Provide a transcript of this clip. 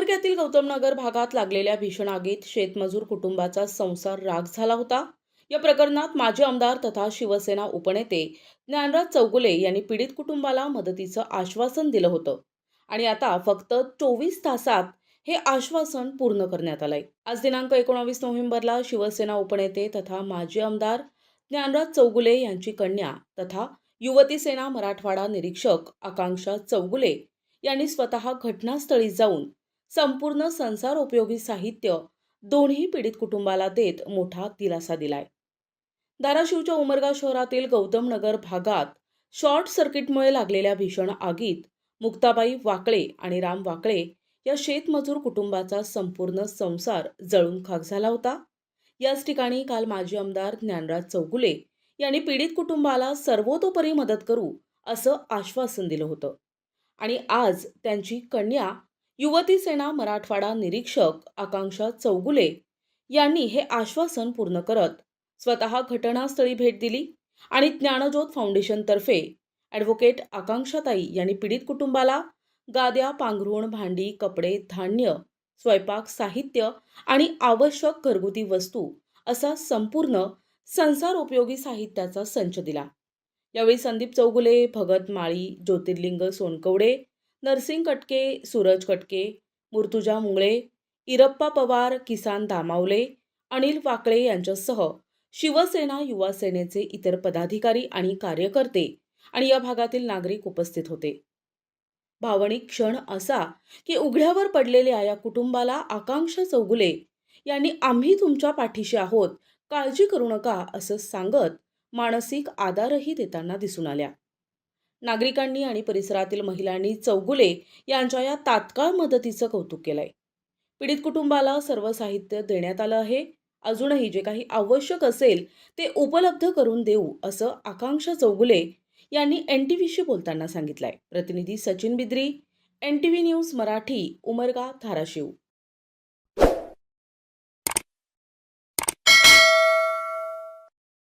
उमरग्यातील गौतमनगर भागात लागलेल्या भीषण आगीत शेतमजूर कुटुंबाचा संसार राग झाला होता. या प्रकरणात माजी आमदार तथा शिवसेना उपनेते ज्ञानराज चौगुले यांनी पीडित कुटुंबाला मदतीचं आश्वासन दिलं होतं. आणि आता फक्त चोवीस तासात हे आश्वासन पूर्ण करण्यात आलंय. आज दिनांक एकोणावीस नोव्हेंबरला शिवसेना उपनेते तथा माजी आमदार ज्ञानराज चौगुले यांची कन्या तथा युवती सेना मराठवाडा निरीक्षक आकांक्षा चौगुले यांनी स्वतः घटनास्थळी जाऊन संपूर्ण संसार उपयोगी साहित्य दोन्ही पीडित कुटुंबाला देत मोठा दिलासा दिलाय. धाराशिवच्या उमरगा शहरातील गौतम नगर भागात शॉर्ट सर्किटमुळे लागलेल्या भीषण आगीत मुक्ताबाई वाकळे आणि राम वाकळे या शेतमजूर कुटुंबाचा संपूर्ण संसार जळून खाक झाला होता. याच ठिकाणी काल माजी आमदार ज्ञानराज चौगुले यांनी पीडित कुटुंबाला सर्वतोपरी मदत करू असं आश्वासन दिलं होतं. आणि आज त्यांची कन्या युवती सेना मराठवाडा निरीक्षक आकांक्षा चौगुले यांनी हे आश्वासन पूर्ण करत स्वतः घटनास्थळी भेट दिली आणि ज्ञानज्योत फाउंडेशनतर्फे ॲडव्होकेट आकांक्षाताई यांनी पीडित कुटुंबाला गाद्या पांघरुण भांडी कपडे धान्य स्वयंपाक साहित्य आणि आवश्यक घरगुती वस्तू असा संपूर्ण संसार उपयोगी साहित्याचा संच दिला. यावेळी संदीप चौगुले भगत माळी ज्योतिर्लिंग सोनकवडे नरसिंग कटके सूरज कटके मुर्तुजा मुंगळे इरप्पा पवार किसान दामावले अनिल वाकळे यांच्यासह शिवसेना युवा सेनेचे इतर पदाधिकारी आणि कार्यकर्ते आणि या भागातील नागरिक उपस्थित होते. भावनिक क्षण असा की उघड्यावर पडलेल्या या कुटुंबाला आकांक्षा चौगुले यांनी आम्ही तुमच्या पाठीशी आहोत काळजी करू नका असं सांगत मानसिक आधारही देताना दिसून आल्या. नागरिकांनी आणि परिसरातील महिलांनी चौगुले यांच्या या तात्काळ मदतीचं कौतुक केलंय. पीडित कुटुंबाला सर्व साहित्य देण्यात आलं आहे. अजूनही जे काही आवश्यक असेल ते उपलब्ध करून देऊ असं आकांक्षा चौगुले यांनी एन टी व्हीशी बोलताना सांगितलंय. प्रतिनिधी Sachin Bidri N T V news Marathi Umarga Dharashiv.